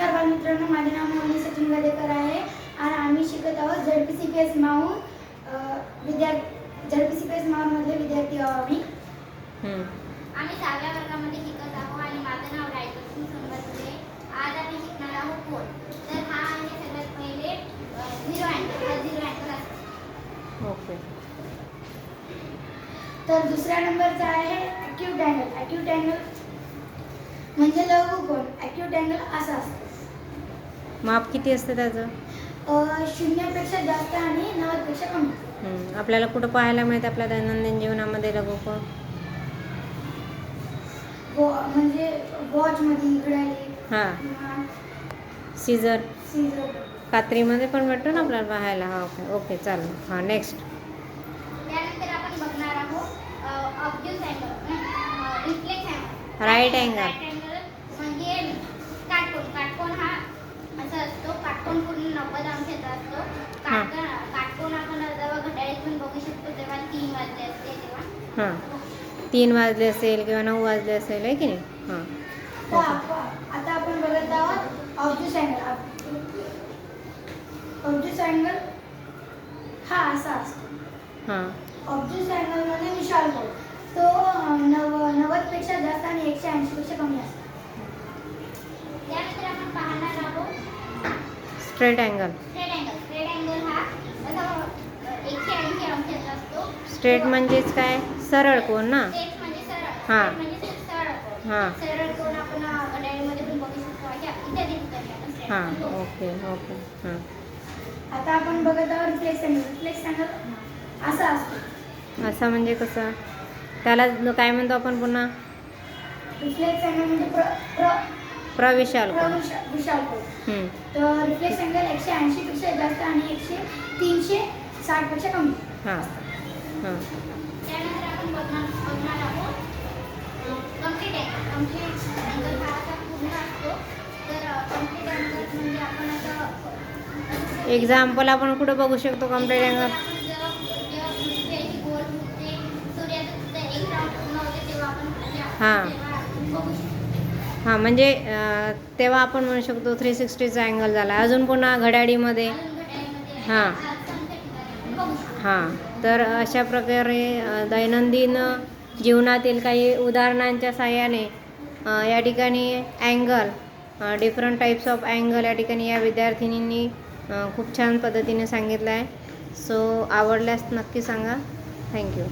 नमस्कार बालमित्रांनो माझे नाव मोहनी सचिन गदेकर आहे आणि आम्ही शिकत आहोत Z P C P S Mahur विद्यार्थी Z P C P S माहूरमधले विद्यार्थी आहोत आम्ही. हम्म. आम्ही सहाव्या वर्गामध्ये शिकत आहोत आणि माझं नाव रायकृष्ण संबंधे आज आम्ही शिकणार आहोत कोण? तर हा आहे सगळ्यात पहिले झिरो हा झिरो असतो. ओके. तर दुसऱ्या नंबरचा आहे ॲक्यूट अँगल ॲक्यूट अँगल म्हणजे लघु कोण ॲक्यूट अँगल असा असतो. माप किती असतं त्याचं? शून्यापेक्षा जास्त आणि नव्वदपेक्षा कमी. हम्म. आपल्याला कुठं पाहायला मिळतं आपल्या दैनंदिन जीवनामध्ये कोण वॉ म्हणजे वॉचमध्ये घड्याळी हां. किंवा सीझर. सीझर. कात्रीमध्ये पण भेटतो ना आपल्याला पाहायला? हा ओके. ओके चालेल. हां नेक्स्ट त्यानंतर आपण बघणार आहोत obtuse angle reflex angle Right angle. Right angle म्हणजे काटकोन काटकोन हा असा असतो काटकोन पूर्ण नव्वद अंशाचा असतो हां. काटकोन काटकोन आपण जेव्हा घड्याळीत पण बघू शकतो तेव्हा तीन वाजले असते तेव्हा हां. तीन वाजले असेल किंवा नऊ वाजले असेल आहे की नाही? हां. आता आप- आता आपण बघत आहोत ऑब्ज्यूस अँगल ऑब्ज्यूस अँगल हा असा असतो. हां. ऑब्ज्यूस अँगल म्हणजे विशाल कोन तो नव नव्वदपेक्षा जास्त आणि एकशे ऐंशीपेक्षा कमी असतो. त्यानंतर आपण पाहणार आहोत straight angle straight angle straight angle हा असा एकशे ऐंशी अंशाचा असतो स्ट्रेट म्हणजेच काय? सरळ कोण ना? म्हणजे हां. म्हणजे. हां. हां ओके ओके. हां. आता आपण बघत आहोत रिफ्लेक्स अँगल रिफ्लेक्स अँगल असा असतो. असा म्हणजे कसं? त्याला काय म्हणतो आपण पुन्हा? रिफ्लेक्स अँगल म्हणजे प्र प्र प्रविशाल कोण? विशाल. तर रिफ्लेक्स अँगल एकशे ऐंशीपेक्षा जास्त आणि एकशे तीनशे साठपेक्षा कमी. हां. हां त्यानंतर आपण बघणार बघणार आहोत कंप्लीट अँगल कंप्लीट अँगल हा असा पूर्ण असतो तर कंप्लीट अँगल म्हणजे आपण एक्झाम्पल आपण कुठं बघू शकतो कंप्लीट अँगल हां. हां म्हणजे तेव्हा आपण म्हणू शकतो थ्री सिक्स्टीचा अँगल झाला अजून पुन्हा घड्याडीमध्ये घड्याळीमध्ये हां. हां तर अशा प्रकारे दैनंदिन जीवनातील काही उदाहरणांच्या साहाय्याने या ठिकाणी angle different types of angle या ठिकाणी या विद्यार्थिनींनी खूप छान पद्धतीने सांगितलं आहे सो आवडल्यास नक्की सांगा. थँक्यू